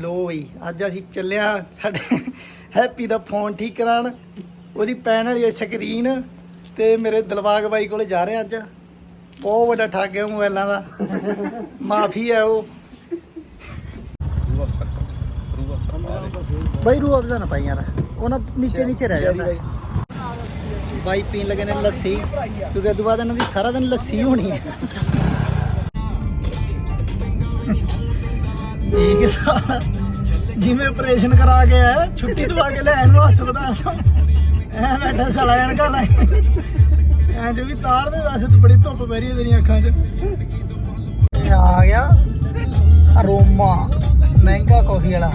ਲੋ ਬਈ, ਅੱਜ ਅਸੀਂ ਚੱਲਿਆ ਸਾਡੇ ਹੈਪੀ ਦਾ ਫੋਨ ਠੀਕ ਕਰਾਉਣ। ਉਹਦੀ ਪੈਣ ਵਾਲੀ ਸਕਰੀਨ ਤੇ ਮੇਰੇ ਦਿਲਬਾਗ ਬਾਈ ਕੋਲੇ ਜਾ ਰਹੇ ਅੱਜ। ਬਹੁਤ ਵੱਡਾ ਠੱਗ ਹੈ ਮੋਬਾਈਲਾਂ ਦਾ। ਮਾਫੀ ਹੈ ਉਹ। ਬਾਈ ਰੂ ਅਫਜ਼ਾ ਨਾ ਪਾਈ ਯਾਰ। ਉਹ ਨਾ ਨੀਚੇ ਨੀਚੇ ਰਹਿ ਜਾਂਦਾ। ਬਾਈ ਪੀਣ ਲੱਗੇ ਨੇ ਲੱਸੀ, ਕਿਉਂਕਿ ਅਦੋਂ ਬਾਅਦ ਇਹਨਾਂ ਦੀ ਸਾਰਾ ਦਿਨ ਲੱਸੀ ਹੋਣੀ ਹੈ। ਇਹ ਸਾਲਾ ਜਿਵੇਂ ਆਪਰੇਸ਼ਨ ਕਰਾ ਕੇ ਆਇਆ, ਛੁੱਟੀ ਦਵਾ ਕੇ ਲੈ ਇਹਨੂੰ ਹਸਪਤਾਲ ਤੋਂ। ਐ ਬੈਠਾ ਸਾਲਾ ਐਨਕਾਂ ਲਾਈ ਐ ਜੋ ਵੀ ਤਾਰ ਦੇ ਦੱਸ, ਤੂੰ ਬੜੀ ਧੁੱਪ ਪੈ ਰਹੀ ਹੈ ਤੇਰੀਆਂ ਅੱਖਾਂ 'ਚ। ਇਹ ਆ ਗਿਆ ਅਰੋਮਾ, ਮਹਿੰਗਾ ਕਾਫੀ ਵਾਲਾ।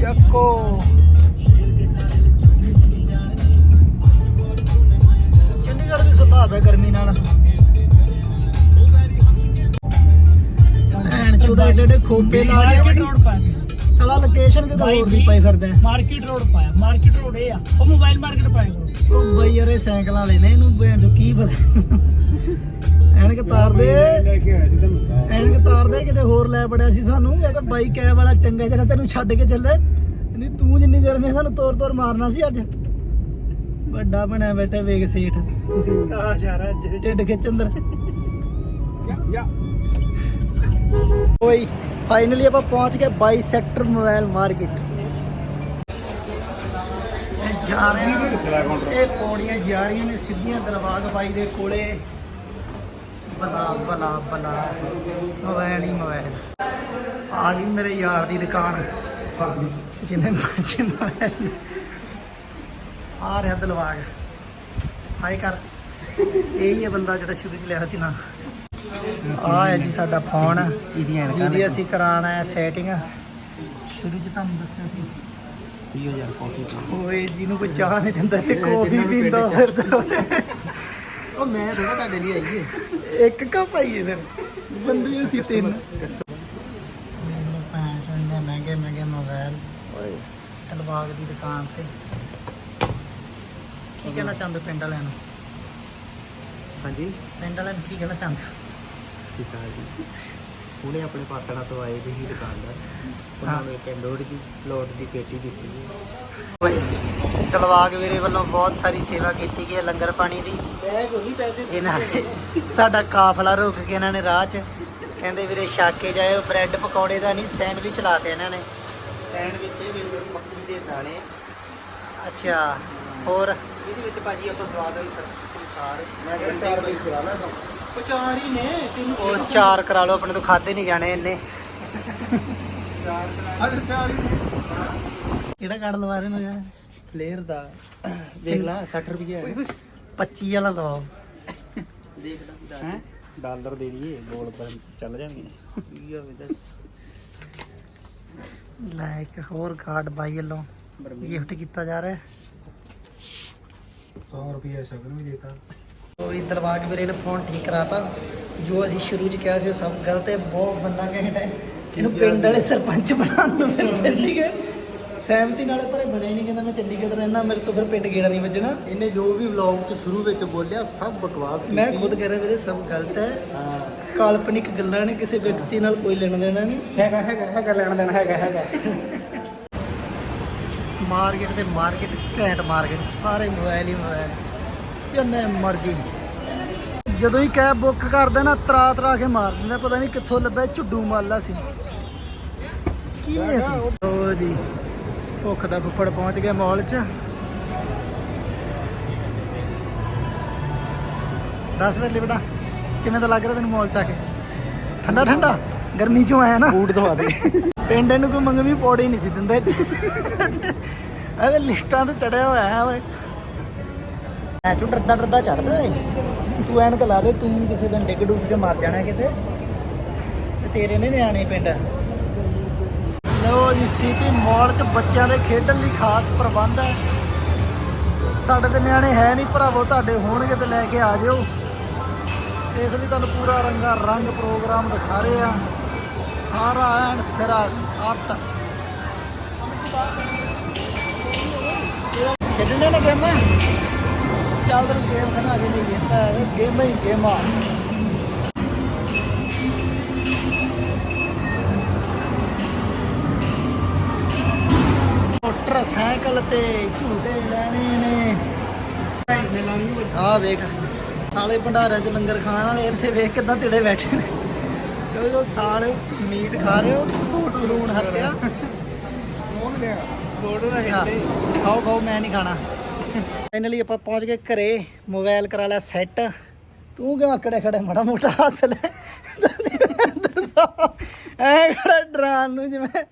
ਚੱਕੋ। ਚੰਡੀਗੜ੍ਹ ਦੀ ਸੁਭਾਅ ਹੈ ਗਰਮੀ ਨਾਲ। ਏਡੇ ਖੋਪੇ ਲਾ ਮਾਰਕੀਟ ਰੋਡ ਪਾਇਆ ਸਾਲਾ ਲੋਕੇਸ਼ਨ ਕਿਤੇ ਹੋਰ ਦੀ ਪਾਈ ਫਿਰਦਾ ਹੈ। ਮਾਰਕੀਟ ਰੋਡ ਪਾਇਆ ਮਾਰਕੀਟ ਰੋਡ ਇਹ ਆ। ਉਹ ਮੋਬਾਈਲ ਮਾਰਕੀਟ ਪਾਇਆ ਕਰੋ ਉਹ ਬਈ ਯਾਰ ਇਹ ਸਾਈਕਲਾਂ ਵਾਲੇ ਨੇ ਇਹਨੂੰ ਭੈਣ ਚੋ ਕੀ ਪਤਾ। ਐਨਕ ਤਾਰ ਦੇ ਐਨਕ ਤਾਰ ਦੇ ਕਿਤੇ ਹੋਰ ਲੈ ਬੜਿਆ ਸੀ ਸਾਨੂੰ। ਇਹ ਤਾਂ ਬਾਈ ਕੈ ਵਾਲਾ ਚੰਗਾ ਜਿਹੜਾ ਤੈਨੂੰ ਛੱਡ ਕੇ ਚੱਲੇ। ਨਹੀਂ ਤੂੰ ਜਿੰਨੀ ਗਰਮੀ ਸਾਨੂੰ ਤੋਰ ਤੋਰ ਮਾਰਨਾ ਸੀ ਅੱਜ। ਵੱਡਾ ਬਣਿਆ ਬੈਠਾ ਵੇਗ ਸੇਠ। ਆ ਸ਼ਾਰਾ ਅੱਜ। ਢਿੱਡ ਖਿੱਚ ਅੰਦਰ। ਓਏ ਫਾਈਨਲੀ ਆਪਾਂ ਪਹੁੰਚ ਗਏ ਬਾਈ ਸੈਕਟਰ ਮੋਬਾਈਲ ਮਾਰਕੀਟ ਜਾ ਰਹੇ ਇਹ ਪੌੜੀਆਂ ਜਾ ਰਹੀਆਂ ਨੇ ਸਿੱਧੀਆਂ ਦਰਬਾਗ ਬਾਈ ਦੇ ਕੋਲੇ। ਬਲਾ ਬਲਾ ਬਲਾ। ਮੋਬਾਈਲ ਹੀ ਮੋਬਾਈਲ ਆ ਗਈ ਮੇਰੇ ਯਾਰ ਦੀ ਦੁਕਾਨ। ਜਿਹਨੇ ਮਰਜ਼ੀ ਮੋਬਾਈਲ ਆ ਰਿਹਾ ਦਲਵਾਗ ਹਾਈ ਕਰ। ਇਹੀ ਹੈ ਬੰਦਾ ਜਿਹੜਾ ਸ਼ੁਰੂ ਚ ਲਿਆ ਸੀ ਨਾ। ਆ ਹੈ ਜੀ ਸਾਡਾ ਫੋਨ ਜਿਹਦੀ ਅਸੀਂ ਕਰਾਣਾ ਹੈ ਸੈਟਿੰਗ ਸ਼ੁਰੂ ਚ ਤੁਹਾਨੂੰ ਦੱਸਿਆ ਸੀ। 30000 ਕਾਫੀ ਓਏ ਜਿਹਨੂੰ ਕੋਈ ਚਾਹ ਨਹੀਂ ਦਿੰਦਾ ਤੇ ਕੌਫੀ ਪੀਂਦਾ ਫਿਰਦਾ। ਉਹ ਮੈਂ ਥੋੜਾ ਤੁਹਾਡੇ ਲਈ ਆਈ ਹੈ ਇੱਕ ਕੱਪ ਆਈਏ ਫਿਰ। ਬੰਦੇ ਅਸੀਂ ਤਿੰਨ। ਪੈਂਚ ਇੰਨੇ ਮਹਿੰਗੇ ਮਹਿੰਗੇ ਮੋਬਾਈਲ ਓਏ। ਤਲਵਾਗ ਦੀ ਦੁਕਾਨ ਤੇ। ਕੀ ਕਹਿਣਾ ਚਾਹੁੰਦੇ ਪਿੰਡ ਵਾਲਿਆਂ ਨੂੰ? ਹਾਂਜੀ। ਪਿੰਡ ਵਾਲਿਆਂ ਨੂੰ ਕੀ ਕਹਿਣਾ ਚਾਹੁੰਦੇ ਸਿਕਾ ਜੀ। ਉਹਨੇ ਆਪਣੇ ਪਾਤੜਾ ਤੋਂ ਆਏ ਦੇ ਹੀ ਦੁਕਾਨਦਾਰ। ਉਹਨਾਂ ਨੂੰ ਇੱਕ ਦੀ ਲੋਡ ਦੀ ਪੇਟੀ ਦਿੱਤੀ ਜੀ ਤਲਵਾਗ ਵੀਰੇ ਵੱਲੋਂ ਬਹੁਤ ਸਾਰੀ ਸੇਵਾ ਕੀਤੀ ਗਈ ਹੈ ਲੰਗਰ ਪਾਣੀ ਦੀ। ਬੈਗ ਉਹੀ ਪੈਸੇ ਇਹਨਾਂ ਨੇ ਸਾਡਾ ਕਾਫਲਾ ਰੋਕ ਕੇ ਇਹਨਾਂ ਨੇ ਰਾਹ 'ਚ। ਕਹਿੰਦੇ ਵੀਰੇ ਛੱਕ ਕੇ ਜਾਇਓ ਬ੍ਰੈਡ ਪਕੌੜੇ ਦਾ ਨਹੀਂ ਸੈਂਡਵਿਚ ਲਾਤੇ ਇਹਨਾਂ ਨੇ। ਸੈਂਡਵਿਚ ਇਹ ਮੇਰੇ ਮੱਕੀ ਦੇ ਦਾਣੇ। ਅੱਛਾ ਹੋਰ? ਇਹਦੇ ਵਿੱਚ ਭਾਜੀ ਆਪਾਂ ਸਵਾਦ ਮੈਂ ਕਿਹਾ ਚਾਰ ਪੀਸ ਕਰਾ ਲਾ ਉਹ ਚਾਰ ਹੀ ਨੇ ਤਿੰਨ ਉਹ ਚਾਰ ਕਰਾ ਲਓ ਆਪਣੇ ਤੋਂ ਖਾਦੇ ਨਹੀਂ ਜਾਣੇ ਇੰਨੇ। ਚਾਰ ਅੱਛਾ ਚਾਰ ਹੀ ਨੇ। ਕਿਹੜਾ ਕਾਰਡ ਲਵਾ ਰਹੇ ਨੇ ਯਾਰ? ਫਲੇਅਰ ਦਾ। ਦੇਖ ਲਾ 60 ਰੁਪਏ ਹੈ। 25 ਵਾਲਾ ਲਵਾਓ। ਦੇਖ ਲਾ ਹੈ? ਡਾਲਰ ਦੇ ਦਈਏ ਗੋਲ ਪਰ ਚੱਲ ਜਾਣਗੇ। ਕੀ ਹੋਵੇ ਦੱਸ। ਹੋਰ ਕਾਰਡ ਬਾਈ ਵੱਲੋਂ। ਗਿਫਟ ਕੀਤਾ ਜਾ ਰਿਹਾ। ਹੈ 100 ਰੁਪਏ ਸ਼ਗਨ ਵੀ ਦੇਤਾ। ਉਹ ਵੀ ਦਲਵਾਗ ਵੀਰੇ ਨੇ ਫੋਨ ਠੀਕ ਕਰਾਤਾ। ਜੋ ਅਸੀਂ ਸ਼ੁਰੂ ਚ ਕਿਹਾ ਸੀ ਉਹ ਸਭ ਗਲਤ ਹੈ ਬਹੁਤ ਬੰਦਾ ਹੈ ਇਹਨੂੰ ਪਿੰਡ ਵਾਲੇ ਸਰਪੰਚ ਬਣਾਉਣ ਨੂੰ ਫਿਰਦੇ ਸੀਗੇ। ਸਹਿਮਤੀ ਨਾਲ ਪਰ ਇਹ ਬਣਿਆ ਹੀ ਨਹੀਂ ਕਹਿੰਦਾ ਮੈਂ ਚੰਡੀਗੜ੍ਹ ਰਹਿਣਾ ਮੇਰੇ ਤੋਂ ਫਿਰ ਪਿੰਡ ਗੇੜਾ ਨਹੀਂ ਵੱਜਣਾ। ਇਹਨੇ ਜੋ ਵੀ ਵਲੌਗ ਚ ਸ਼ੁਰੂ ਵਿੱਚ ਬੋਲਿਆ ਸਭ ਬਕਵਾਸ ਮੈਂ ਖੁਦ ਕਹਿ ਰਿਹਾ ਵੀਰੇ ਸਭ ਗਲਤ ਹੈ। ਹਾਂ। ਕਾਲਪਨਿਕ ਗੱਲਾਂ ਨੇ ਕਿਸੇ ਵਿਅਕਤੀ ਨਾਲ ਕੋਈ ਲੈਣਾ ਦੇਣਾ ਨਹੀਂ। ਹੈਗਾ ਹੈਗਾ ਹੈਗਾ ਲੈਣ ਦੇਣਾ ਹੈਗਾ ਹੈਗਾ। ਮਾਰਕੀਟ ਤੇ ਮਾਰਕੀਟ, ਘੈਂਟ ਮਾਰਕੀਟ, ਸਾਰੇ ਮੋਬਾਈਲ ਹੀ ਮੋਬਾਈਲ। ਜਿੰਨੇ ਮਰਜ਼ੀ। ਜਦੋਂ ਹੀ ਕੈਬ ਬੁੱਕ ਕਰਦੇ ਨਾ, ਤਰਾ ਤਰਾ ਕੇ ਮਾਰ ਦਿੰਦੇ ਪਤਾ ਨਹੀਂ ਕਿੱਥੋਂ ਲੱਭਿਆ ਝੁੱਡੂ ਮਾਲਾ ਸੀ। ਕੀ ਹੈ ਉਹ ਜੀ, ਭੁੱਖ ਦਾ ਫੁੱਫੜ ਪਹੁੰਚ ਗਿਆ ਮਾਲ 'ਚ। ਦੱਸ ਵੇਲੇ ਬੇਟਾ ਕਿਵੇਂ ਦਾ ਲੱਗ ਰਿਹਾ ਤੈਨੂੰ ਮਾਲ 'ਚ ਆ ਕੇ? ਠੰਡਾ ਠੰਡਾ? ਗਰਮੀ 'ਚੋਂ ਆਇਆ ਨਾ। ਬੂਟ ਦਵਾ ਦੇ। ਪਿੰਡ ਨੂੰ ਕੋਈ ਮੰਗਵੀ ਪੌੜੀ ਨਹੀਂ ਸੀ ਦਿੰਦੇ। ਇਹਦੇ ਲਿਸਟਾਂ ਤੇ ਚੜਿਆ ਹੋਇਆ ਹੈ ਓਏ। ਐ ਚੋਂ ਡਰਦਾ ਡਰਦਾ ਚੜਦਾ ਏ? ਤੂੰ ਐਨਕ ਲਾ ਦੇ, ਤੂੰ ਕਿਸੇ ਦਿਨ ਡਿੱਗ ਡੁੱਗ ਕੇ ਮਰ ਜਾਣਾ ਕਿਤੇ। ਤੇ ਤੇਰੇ ਨੇ ਨਿਆਣੇ ਪਿੰਡ। ਲਓ ਜੀ ਸਿਟੀ ਮਾਲ 'ਚ ਬੱਚਿਆਂ ਦੇ ਖੇਡਣ ਲਈ ਖਾਸ ਪ੍ਰਬੰਧ ਹੈ। ਸਾਡੇ ਤੇ ਨਿਆਣੇ ਹੈ ਨਹੀਂ, ਭਰਾਵੋ, ਤੁਹਾਡੇ ਹੋਣਗੇ ਤੇ ਲੈ ਕੇ ਆ ਜਿਓ। ਇਸ ਲਈ ਤੁਹਾਨੂੰ ਪੂਰਾ ਰੰਗਾ ਰੰਗ ਪ੍ਰੋਗਰਾਮ ਦਿਖਾ ਰਹੇ ਆ ਸਾਰਾ ਐਨ ਸਿਰਾ ਅੱਤ ਖੇਡਣੇ ਨੇ ਗੇਮ? ਚੱਲ ਦਰ ਗੇਮ ਖੜਾ ਅਜੇ ਨਹੀਂ ਗੇਮਾਂ ਗੇਮਾਂ ਹੀ ਗੇਮਾਂ। ਮੋਟਰਸਾਈਕਲ ਤੇ ਝੂਟੇ ਲੈਣੇ ਨੇ। ਆ ਵੇਖ ਸਾਲੇ ਭੰਡਾਰਿਆਂ 'ਚ ਲੰਗਰ ਖਾਣ ਵਾਲੇ ਇੱਥੇ ਵੇਖ ਕਿਦਾਂ ਢਿੜੇ ਬੈਠੇ ਨੇ। ਚਲੋ ਜੋ ਸਾਲੇ ਮੀਟ ਖਾ ਰਹੇ ਹੋ। ਟੂਟ ਲੂਣ ਹੱਤਿਆ ਬੋਰਡ ਦਾ ਹਾਂ, ਖਾਓ ਖਾਓ ਮੈਂ ਨਹੀਂ ਖਾਣਾ। ਫਾਈਨਲੀ ਆਪਾਂ ਪਹੁੰਚ ਗਏ ਘਰੇ। ਮੋਬਾਈਲ ਕਰਾ ਲਿਆ ਸੈੱਟ ਤੂੰ ਕਿਉਂ ਆਕੜੇ ਖੜੇ? ਮਾੜਾ ਮੋਟਾ ਹੱਸ ਲੈ। ਐ ਖੜਾ ਡਰਾਨ ਨੂੰ ਜਿਵੇਂ